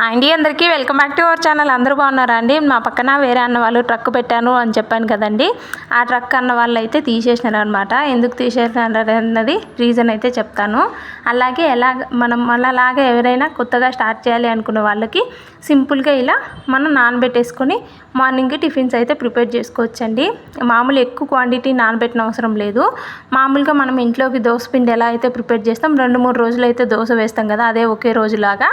అండి అందరికీ welcome back to our channel. అందరూ బాగున్నారా అండి? మా పక్కన వేరే అన్న వాళ్ళు ట్రక్ పెట్టాను అని చెప్పాను కదండి. ఆ ట్రక్ అన్న వాళ్ళు అయితే తీసేసినారు అనమాట ఎందుకు తీసేసినారు అన్నది రీజన్ అయితే చెప్తాను. అలాగే ఎలా మనం మనలాగా ఎవరైనా కొత్తగా స్టార్ట్ చేయాలి అనుకున్న వాళ్ళకి సింపుల్గా ఇలా మనం నానబెట్టేసుకొని మార్నింగ్ టిఫిన్స్ అయితే ప్రిపేర్ చేసుకోవచ్చండి. మామూలు ఎక్కువ క్వాంటిటీ నానబెట్టిన అవసరం లేదు. మామూలుగా మనం ఇంట్లోకి దోశ పిండి ఎలా అయితే ప్రిపేర్ చేస్తాం రెండు మూడు రోజులు అయితే దోశ వేస్తాం కదా అదే ఒకే రోజులాగా.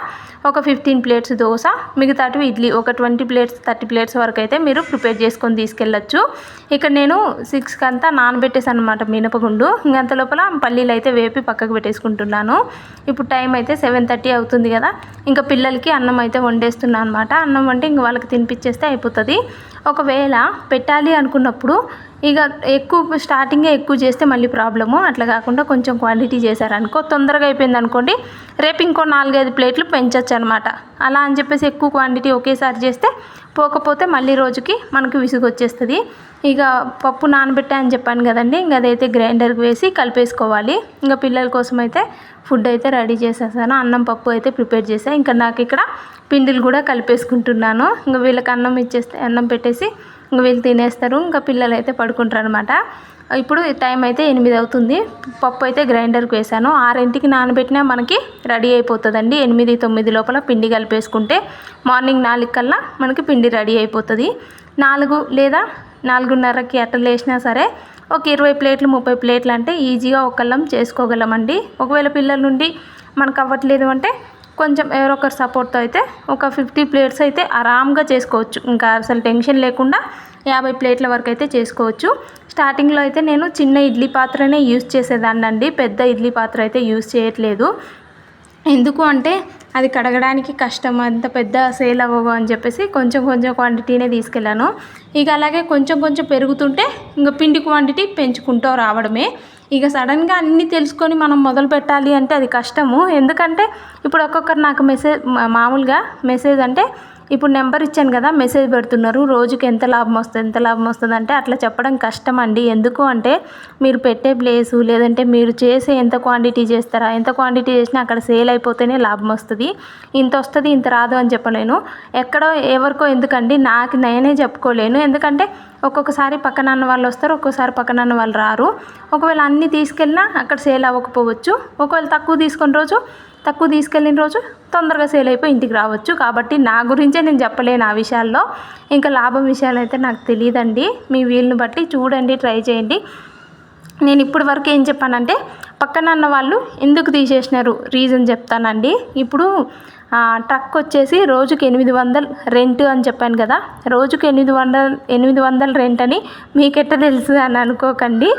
ఒక ఫిఫ్టీన్ ప్లేట్స్ దోశ మిగతాటివి ఇడ్లీ ఒక ట్వంటీ ప్లేట్స్ థర్టీ ప్లేట్స్ వరకు అయితే మీరు ప్రిపేర్ చేసుకొని తీసుకెళ్ళచ్చు. ఇక్కడ నేను సిక్స్కి అంతా నానబెట్టేసాను అనమాట మినపగుండు. ఇంకంత లోపల పల్లీలు అయితే వేపి పక్కకు పెట్టేసుకుంటున్నాను. ఇప్పుడు టైం అయితే సెవెన్ థర్టీ అవుతుంది కదా. ఇంకా పిల్లలకి అన్నం అయితే వండేస్తున్నాను అనమాట అన్నం వండి ఇంక వాళ్ళకి తినిపించేస్తే అయిపోతుంది. ఒకవేళ పెట్టాలి అనుకున్నప్పుడు ఇక ఎక్కువ స్టార్టింగే ఎక్కువ చేస్తే మళ్ళీ ప్రాబ్లము. అట్లా కాకుండా కొంచెం క్వాంటిటీ చేశారనుకో తొందరగా అయిపోయింది అనుకోండి రేపు ఇంకో నాలుగైదు ప్లేట్లు పెంచవచ్చు అనమాట అలా అని చెప్పేసి ఎక్కువ క్వాంటిటీ ఒకేసారి చేస్తే పోకపోతే మళ్ళీ రోజుకి మనకు విసుగు వచ్చేస్తుంది ఇక పప్పు నానబెట్టా అని చెప్పాను కదండి. ఇంక అదైతే గ్రైండర్కి వేసి కలిపేసుకోవాలి. ఇంకా పిల్లల కోసం అయితే ఫుడ్ అయితే రెడీ చేసేసాను. అన్నం పప్పు అయితే ప్రిపేర్ చేసాను ఇంకా నాకు ఇక్కడ పిండిలు కూడా కలిపేసుకుంటున్నాను. ఇంకా వీళ్ళకి అన్నం ఇచ్చేస్తే అన్నం పెట్టేసి ఇంకా వీళ్ళు తినేస్తారు. ఇంకా పిల్లలు అయితే పడుకుంటారు అనమాట ఇప్పుడు టైం అయితే ఎనిమిది అవుతుంది. పప్పు అయితే గ్రైండర్కి వేసాను. ఆరింటికి నానబెట్టినా మనకి రెడీ అయిపోతుందండి. ఎనిమిది తొమ్మిది లోపల పిండి కలిపేసుకుంటే మార్నింగ్ నాలుగు కల్లా మనకి పిండి రెడీ అయిపోతుంది. నాలుగు లేదా నాలుగున్నరకి అట్లా లేచినా సరే ఒక ఇరవై ప్లేట్లు ముప్పై ప్లేట్లు అంటే ఈజీగా ఒకళ్ళం చేసుకోగలమండి. ఒకవేళ పిల్లల నుండి మనకు అవ్వట్లేదు అంటే కొంచెం ఎవరొకరు సపోర్ట్తో అయితే ఒక ఫిఫ్టీ ప్లేట్స్ అయితే ఆరామ్గా చేసుకోవచ్చు. ఇంకా అసలు టెన్షన్ లేకుండా యాభై ప్లేట్ల వరకు అయితే చేసుకోవచ్చు. స్టార్టింగ్లో అయితే నేను చిన్న ఇడ్లీ పాత్రనే యూస్ చేసేదాన్ని అండి పెద్ద ఇడ్లీ పాత్ర అయితే యూస్ చేయట్లేదు. ఎందుకు అంటే అది కడగడానికి కష్టం అంత పెద్ద సేల్ అవ్వవు అని చెప్పేసి కొంచెం కొంచెం క్వాంటిటీనే తీసుకెళ్ళాను. ఇక అలాగే కొంచెం కొంచెం పెరుగుతుంటే ఇంకా పిండి క్వాంటిటీ పెంచుకుంటూ రావడమే. ఇక సడన్గా అన్నీ తెలుసుకొని మనం మొదలు పెట్టాలి అంటే అది కష్టము. ఎందుకంటే ఇప్పుడు ఒక్కొక్కరు నాకు మెసేజ్ మామూలుగా మెసేజ్ అంటే ఇప్పుడు నెంబర్ ఇచ్చాను కదా మెసేజ్ పెడుతున్నారు రోజుకి ఎంత లాభం వస్తుంది ఎంత లాభం వస్తుంది అంటే అట్లా చెప్పడం కష్టం అండి ఎందుకు అంటే మీరు పెట్టే ప్లేసు లేదంటే మీరు చేసే ఎంత క్వాంటిటీ చేస్తారా ఎంత క్వాంటిటీ చేసినా అక్కడ సేల్ అయిపోతేనే లాభం వస్తుంది. ఇంత వస్తుంది ఇంత రాదు అని చెప్పలేను. ఎక్కడో ఎవరికో ఎందుకండి నాకు నేనే చెప్పుకోలేను. ఎందుకంటే ఒక్కొక్కసారి పక్కన అన్న వాళ్ళు వస్తారు ఒక్కొక్కసారి పక్కన అన్న వాళ్ళు రారు. ఒకవేళ అన్నీ తీసుకెళ్ళినా అక్కడ సేల్ అవ్వకపోవచ్చు. ఒకవేళ తక్కువ తీసుకున్న రోజు తక్కువ తీసుకెళ్ళిన రోజు తొందరగా సేల్ అయిపోయి ఇంటికి రావచ్చు. కాబట్టి నా గురించే నేను చెప్పలేను ఆ విషయాల్లో. ఇంకా లాభం విషయాలు అయితే నాకు తెలియదండి మీ వీలుని బట్టి చూడండి ట్రై చేయండి. నేను ఇప్పటి వరకు ఏం చెప్పానంటే పక్కన అన్న వాళ్ళు ఎందుకు తీసేసినారు? రీజన్ చెప్తానండి. ఇప్పుడు ట్రక్ వచ్చేసి రోజుకి ఎనిమిది వందలు రెంట్ అని చెప్పాను కదా. రోజుకి ఎనిమిది వందలు ఎనిమిది వందలు రెంట్ అని మీకెట్ట తెలుసు అని అనుకోకండి.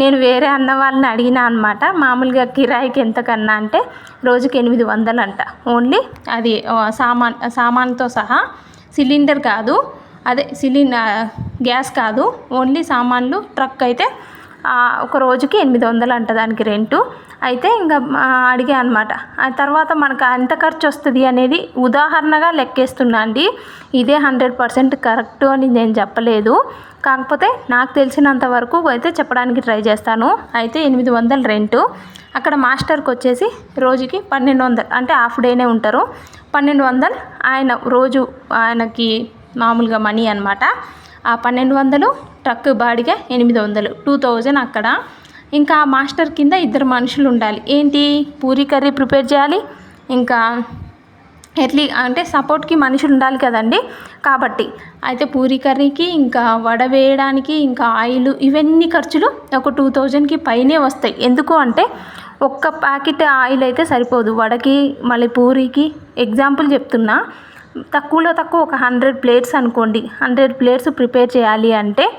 నేను వేరే అన్న వాళ్ళని అడిగినా అనమాట మామూలుగా కిరాయికి ఎంత కన్నా అంటే రోజుకి ఎనిమిది వందలు అంట. ఓన్లీ అది సామాన్ సామాన్తో సహా సిలిండర్ కాదు అదే సిలిండర్ గ్యాస్ కాదు ఓన్లీ సామాన్లు ట్రక్ అయితే ఒక రోజుకి ఎనిమిది వందలు అంట దానికి రెంటు. అయితే ఇంకా అడిగా అనమాట ఆ తర్వాత మనకు ఎంత ఖర్చు వస్తుంది అనేది ఉదాహరణగా లెక్కేస్తున్నా అండి. ఇదే హండ్రెడ్ పర్సెంట్ కరెక్ట్ అని నేను చెప్పలేదు. కాకపోతే నాకు తెలిసినంత వరకు అయితే చెప్పడానికి ట్రై చేస్తాను. అయితే ఎనిమిది వందలు రెంటు. అక్కడ మాస్టర్కి వచ్చేసి రోజుకి పన్నెండు వందలు అంటే హాఫ్ డేనే ఉంటారు. పన్నెండు వందలు ఆయన రోజు ఆయనకి మామూలుగా మనీ అనమాట ఆ పన్నెండు వందలు ట్రక్ బాడిగా ఎనిమిది వందలు టూ థౌజండ్ అక్కడ. ఇంకా మాస్టర్ కింద ఇద్దరు మనుషులు ఉండాలి. ఏంటి? పూరి కర్రీ ప్రిపేర్ చేయాలి. ఇంకా ఎట్లీ అంటే సపోర్ట్కి మనుషులు ఉండాలి కదండి. కాబట్టి అయితే పూరి కర్రీకి ఇంకా వడ వేయడానికి ఇంకా ఆయిల్ ఇవన్నీ ఖర్చులు ఒక టూ థౌజండ్కి పైనే వస్తాయి. ఎందుకు అంటే ఒక్క ప్యాకెట్ ఆయిల్ అయితే సరిపోదు. వడకి మళ్ళీ పూరికి ఎగ్జాంపుల్ చెప్తున్నా. తక్కువలో తక్కువ ఒక హండ్రెడ్ ప్లేట్స్ అనుకోండి. హండ్రెడ్ ప్లేట్స్ ప్రిపేర్ చేయాలి అంటే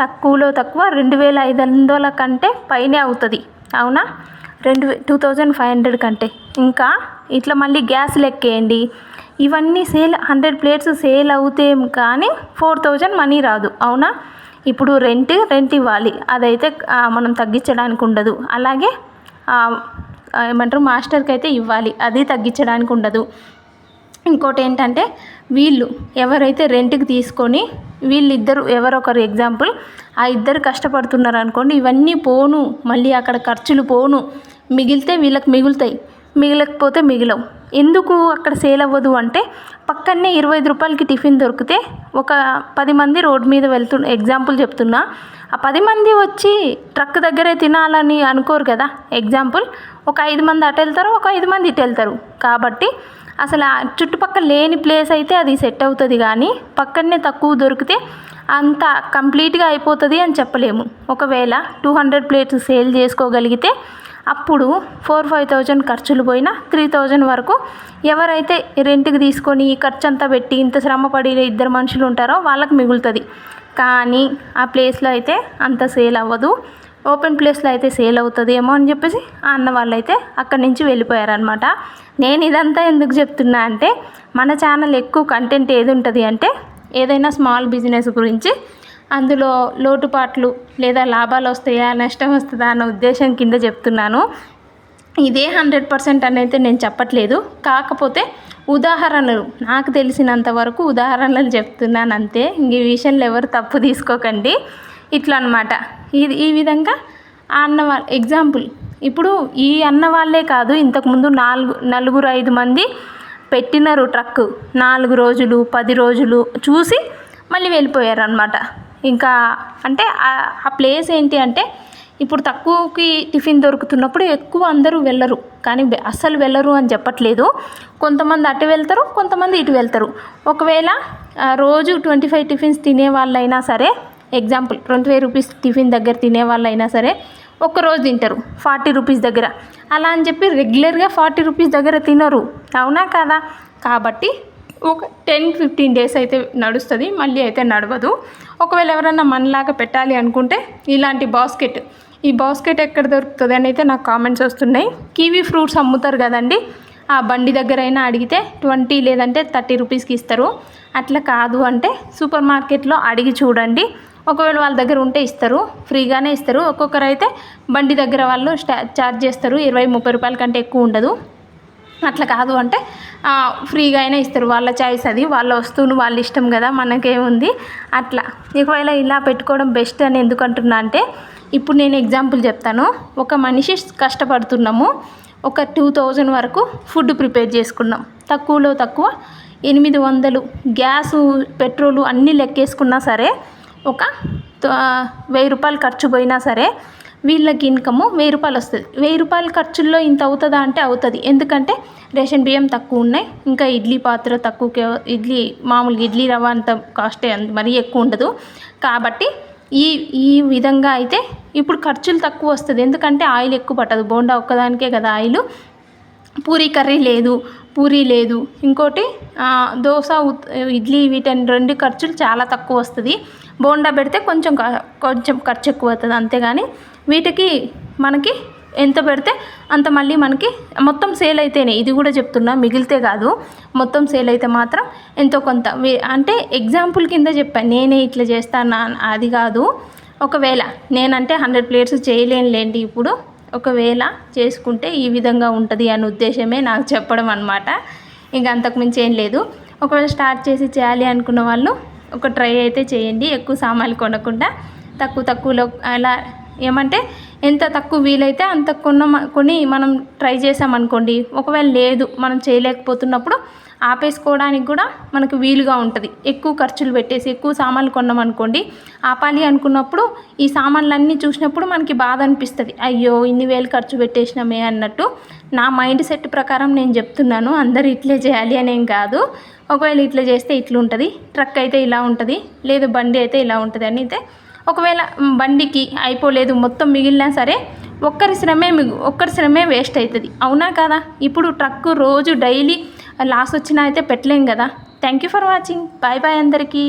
తక్కువలో తక్కువ రెండు వేల ఐదు వందల కంటే పైనే అవుతుంది. అవునా? రెండు టూ థౌజండ్ ఫైవ్ హండ్రెడ్ కంటే. ఇంకా ఇట్లా మళ్ళీ గ్యాస్ లెక్కేయండి. ఇవన్నీ సేల్ హండ్రెడ్ ప్లేట్స్ సేల్ అవుతే కానీ ఫోర్ థౌజండ్ మనీ రాదు. అవునా? ఇప్పుడు రెంట్ రెంట్ ఇవ్వాలి. అదైతే మనం తగ్గించడానికి ఉండదు. అలాగే ఏమంటారు మాస్టర్కి అయితే ఇవ్వాలి. అది తగ్గించడానికి ఉండదు. ఇంకోటి ఏంటంటే వీళ్ళు ఎవరైతే రెంట్కి తీసుకొని వీళ్ళిద్దరు ఎవరొకరు ఎగ్జాంపుల్ ఆ ఇద్దరు కష్టపడుతున్నారు అనుకోండి ఇవన్నీ పోను మళ్ళీ అక్కడ ఖర్చులు పోను. మిగిలితే వీళ్ళకి మిగులుతాయి మిగలకపోతే మిగిలవు. ఎందుకు అక్కడ సేల్ అవ్వదు అంటే పక్కనే ఇరవై ఐదు రూపాయలకి టిఫిన్ దొరికితే ఒక పది మంది రోడ్డు మీద వెళ్తున్న ఎగ్జాంపుల్ చెప్తున్నా ఆ పది మంది వచ్చి ట్రక్ దగ్గరే తినాలని అనుకోరు కదా. ఎగ్జాంపుల్ ఒక ఐదు మంది అటు వెళ్తారు ఒక ఐదు మంది ఇటు వెళ్తారు. కాబట్టి అసలు ఆ చుట్టుపక్కల లేని ప్లేస్ అయితే అది సెట్ అవుతుంది కానీ పక్కనే తక్కువ దొరికితే అంత కంప్లీట్గా అయిపోతుంది అని చెప్పలేము. ఒకవేళ టూ హండ్రెడ్ ప్లేట్స్ సేల్ చేసుకోగలిగితే అప్పుడు ఫోర్ ఫైవ్ థౌజండ్ ఖర్చులు పోయినా త్రీ థౌజండ్ వరకు ఎవరైతే రెంట్కి తీసుకొని ఈ ఖర్చు అంతా పెట్టి ఇంత శ్రమ పడి ఇద్దరు మనుషులు ఉంటారో వాళ్ళకి మిగులుతుంది. కానీ ఆ ప్లేస్లో అయితే అంత సేల్ అవ్వదు. ఓపెన్ ప్లేస్లో అయితే సేల్ అవుతుంది ఏమో అని చెప్పేసి ఆ అన్న వాళ్ళు అయితే అక్కడి నుంచి వెళ్ళిపోయారనమాట నేను ఇదంతా ఎందుకు చెప్తున్నా అంటే మన ఛానల్ ఎక్కువ కంటెంట్ ఏది ఉంటుంది అంటే ఏదైనా స్మాల్ బిజినెస్ గురించి అందులో లోటుపాట్లు లేదా లాభాలు వస్తాయా నష్టం వస్తుందా అన్న ఉద్దేశం కింద చెప్తున్నాను. ఇదే హండ్రెడ్ పర్సెంట్ అని అయితే నేను చెప్పట్లేదు. కాకపోతే ఉదాహరణలు నాకు తెలిసినంత వరకు ఉదాహరణలు చెప్తున్నాను అంతే. ఇంక ఈ విషయంలో ఎవరు తప్పు తీసుకోకండి. ఇట్లా అనమాట ఇది ఈ విధంగా ఆ అన్న ఎగ్జాంపుల్ ఇప్పుడు ఈ అన్న వాళ్ళే కాదు ఇంతకుముందు నాలుగు నలుగురు ఐదు మంది పెట్టినారు ట్రక్ నాలుగు రోజులు పది రోజులు చూసి మళ్ళీ వెళ్ళిపోయారు అనమాట ఇంకా అంటే ఆ ప్లేస్ ఏంటి అంటే ఇప్పుడు తక్కువకి టిఫిన్ దొరుకుతున్నప్పుడు ఎక్కువ అందరూ వెళ్ళరు. కానీ అస్సలు వెళ్ళరు అని చెప్పట్లేదు. కొంతమంది అటు వెళ్తారు కొంతమంది ఇటు వెళ్తారు. ఒకవేళ రోజు ట్వంటీ ఫైవ్ టిఫిన్స్ తినే వాళ్ళైనా సరే example twenty five rupees tiffin దగ్గర తినే వాళ్ళైనా సరే ఒక్కరోజు తింటారు ఫార్టీ రూపీస్ దగ్గర. అలా అని చెప్పి రెగ్యులర్గా ఫార్టీ రూపీస్ దగ్గర తినరు. అవునా కదా? కాబట్టి ఒక టెన్ ఫిఫ్టీన్ డేస్ అయితే నడుస్తుంది మళ్ళీ అయితే నడవదు. ఒకవేళ ఎవరైనా మనలాగా పెట్టాలి అనుకుంటే ఇలాంటి బాస్కెట్. ఈ బాస్కెట్ ఎక్కడ దొరుకుతుంది అని అయితే నాకు కామెంట్స్ వస్తున్నాయి. కివీ ఫ్రూట్స్ అమ్ముతారు కదండి ఆ బండి దగ్గర అయినా అడిగితే ట్వంటీ లేదంటే థర్టీ రూపీస్కి ఇస్తారు. అట్లా కాదు అంటే సూపర్ మార్కెట్లో అడిగి చూడండి. ఒకవేళ వాళ్ళ దగ్గర ఉంటే ఇస్తారు ఫ్రీగానే ఇస్తారు. ఒక్కొక్కరు అయితే బండి దగ్గర వాళ్ళు స్టా ఛార్జ్ చేస్తారు. ఇరవై ముప్పై రూపాయల కంటే ఎక్కువ ఉండదు. అట్లా కాదు అంటే ఫ్రీగా అయినా ఇస్తారు. వాళ్ళ చాయిస్ అది వాళ్ళ వస్తువును వాళ్ళ ఇష్టం కదా మనకేముంది? అట్లా. ఒకవేళ ఇలా పెట్టుకోవడం బెస్ట్ అని ఎందుకు అంటున్నా అంటే ఇప్పుడు నేను ఎగ్జాంపుల్ చెప్తాను. ఒక మనిషి కష్టపడుతున్నాము. ఒక టూ థౌజండ్ వరకు ఫుడ్ ప్రిపేర్ చేసుకున్నాం. తక్కువలో తక్కువ ఎనిమిది వందలు గ్యాసు పెట్రోలు అన్నీ లెక్కేసుకున్నా సరే ఒక వెయ్యి రూపాయలు ఖర్చు పోయినా సరే వీళ్ళకి ఇన్కము వెయ్యి రూపాయలు వస్తుంది. వెయ్యి రూపాయల ఖర్చుల్లో ఇంత అవుతుందా అంటే అవుతుంది. ఎందుకంటే రేషన్ బియ్యం తక్కువ ఉన్నాయి. ఇంకా ఇడ్లీ పాత్ర తక్కువకే ఇడ్లీ మామూలుగా ఇడ్లీ రవ్వ అంత కాస్ట్ మరీ ఎక్కువ ఉండదు. కాబట్టి ఈ ఈ విధంగా అయితే ఇప్పుడు ఖర్చులు తక్కువ వస్తుంది. ఎందుకంటే ఆయిల్ ఎక్కువ పట్టదు. బోండా ఒక్కదానికే కదా ఆయిల్. పూరీ కర్రీ లేదు పూరీ లేదు. ఇంకోటి దోశ ఇడ్లీ వీటని రెండు ఖర్చులు చాలా తక్కువ వస్తుంది. బోండా పెడితే కొంచెం కొంచెం ఖర్చు ఎక్కువ అవుతుంది అంతేగాని వీటికి మనకి ఎంత పెడితే అంత మళ్ళీ మనకి మొత్తం సేల్ అయితేనే ఇది కూడా చెప్తున్నా మిగిలితే కాదు మొత్తం సేల్ అయితే మాత్రం ఎంతో కొంత. అంటే ఎగ్జాంపుల్ కింద చెప్పాను నేనే ఇట్లా చేస్తాను అది కాదు. ఒకవేళ నేనంటే హండ్రెడ్ ప్లేయర్స్ చేయలేనులేండి ఇప్పుడు ఒకవేళ చేసుకుంటే ఈ విధంగా ఉంటుంది అనే ఉద్దేశమే నాకు చెప్పడం అనమాట ఇంకా అంతకుమించి ఏం లేదు. ఒకవేళ స్టార్ట్ చేసి చేయాలి అనుకున్న వాళ్ళు ఒక ట్రై అయితే చేయండి. ఎక్కువ సామాన్లు కొనకుండా తక్కువ తక్కువలో అలా ఏమంటే ఎంత తక్కువ వీలైతే అంత కొన్న కొని మనం ట్రై చేసామనుకోండి ఒకవేళ లేదు మనం చేయలేకపోతున్నప్పుడు ఆపేసుకోవడానికి కూడా మనకు వీలుగా ఉంటుంది. ఎక్కువ ఖర్చులు పెట్టేసి ఎక్కువ సామాన్లు కొన్నామనుకోండి ఆపాలి అనుకున్నప్పుడు ఈ సామాన్లన్నీ చూసినప్పుడు మనకి బాధ అనిపిస్తుంది. అయ్యో ఇన్ని వేలు ఖర్చు పెట్టేసినామే అన్నట్టు నా మైండ్ సెట్ ప్రకారం నేను చెప్తున్నాను. అందరు ఇట్లే చేయాలి అనేం కాదు. ఒకవేళ ఇట్లా చేస్తే ఇట్లా ఉంటుంది ట్రక్ అయితే ఇలా ఉంటుంది. లేదు బండి అయితే ఇలా ఉంటుంది. అని అయితే ఒకవేళ బండికి అయిపోలేదు మొత్తం మిగిలినా సరే ఒక్కరి శ్రమే మిగు ఒక్కరి శ్రమే వేస్ట్ అవుతుంది అవునా కదా? ఇప్పుడు ట్రక్ రోజు డైలీ లాస్ వచ్చినా అయితే పెట్టలేం కదా. Thank you for watching. Bye bye అందరికీ.